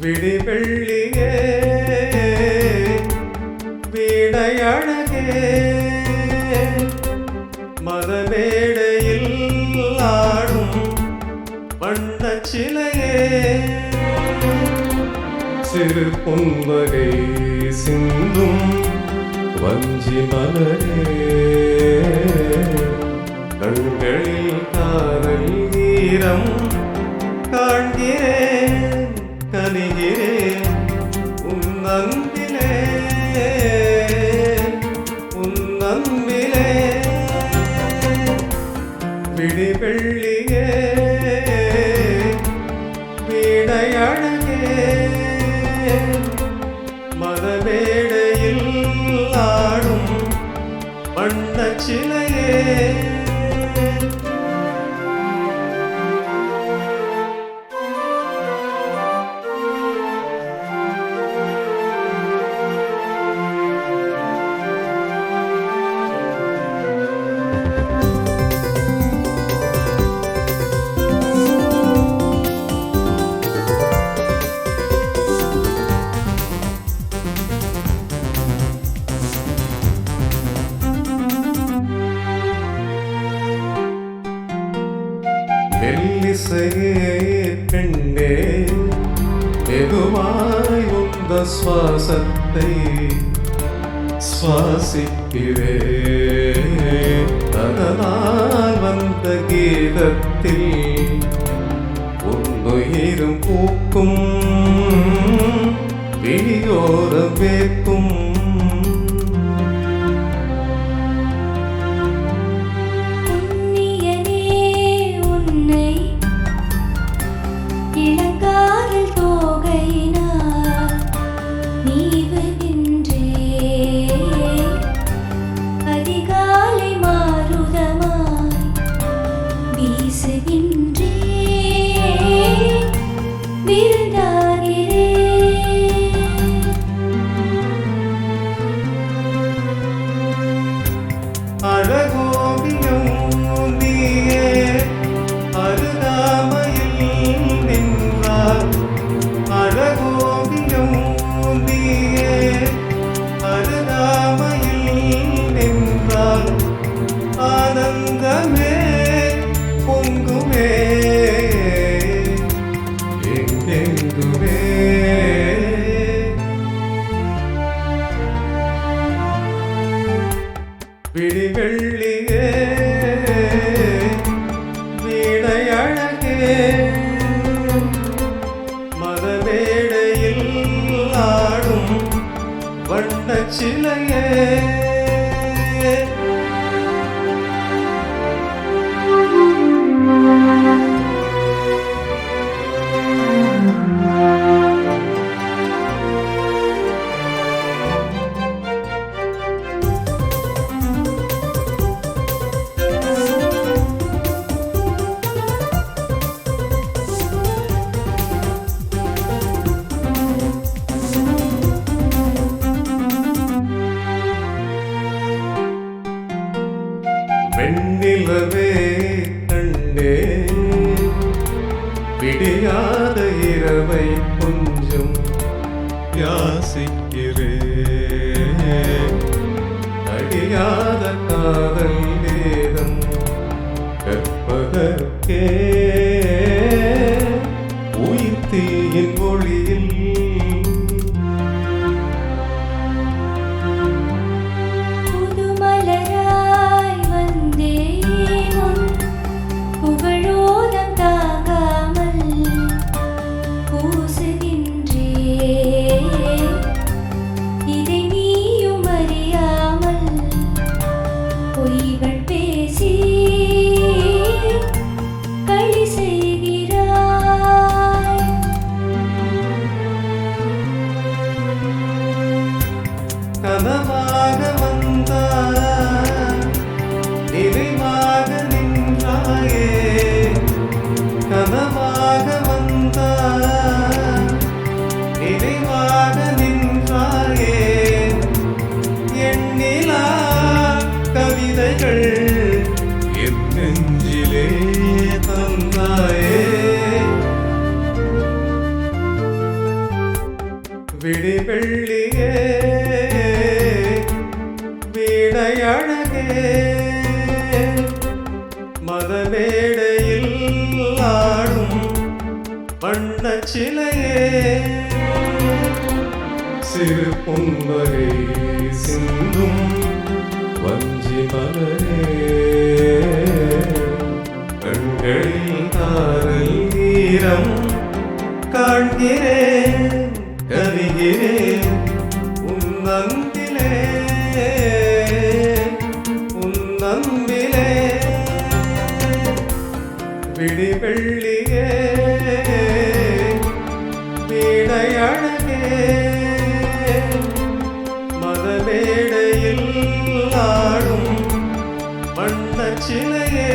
விழிவெள்ளியே வீடையழகே மதமேடையில் ஆடும் வண்ண சிலையே. சிறு பொன்வகை சிந்தும் வஞ்சி மலரே. கண்களில் காதல் ஈரம் காண்கிறேன். கனிகிறேன் உன் அன்பிலே உன் அன்பிலே விழிவெள்ளியே வீடையழகே. மதவேடையில் ஆடும் வண்ண சிலையே மெல்லிசையே பெண்ணே மெதுவாய் உந்த சுவாசத்தை சுவாசிக்கிறே. அதனால் வந்த கீதத்தில் உன்னுயிரும் பூக்கும் விழியோரம் வேக்கும் யாசிக்கிறே அடியாத காதல் விழி வெள்ளியே வீடையழகே மதமேடையில் ஆடும் வண்ண சிலையே. சிறு பொன்பரை சிந்தும் வஞ்சி மலரே. கண்களில் தாரல் ஈரம் காண்கிறேன். கருகிறேன் உன்னந்திலே உன்னந்திலே விடிவெள்ளியே வீடையழகே மதமேடையில் ஆடும் வண்ணச் சிலையே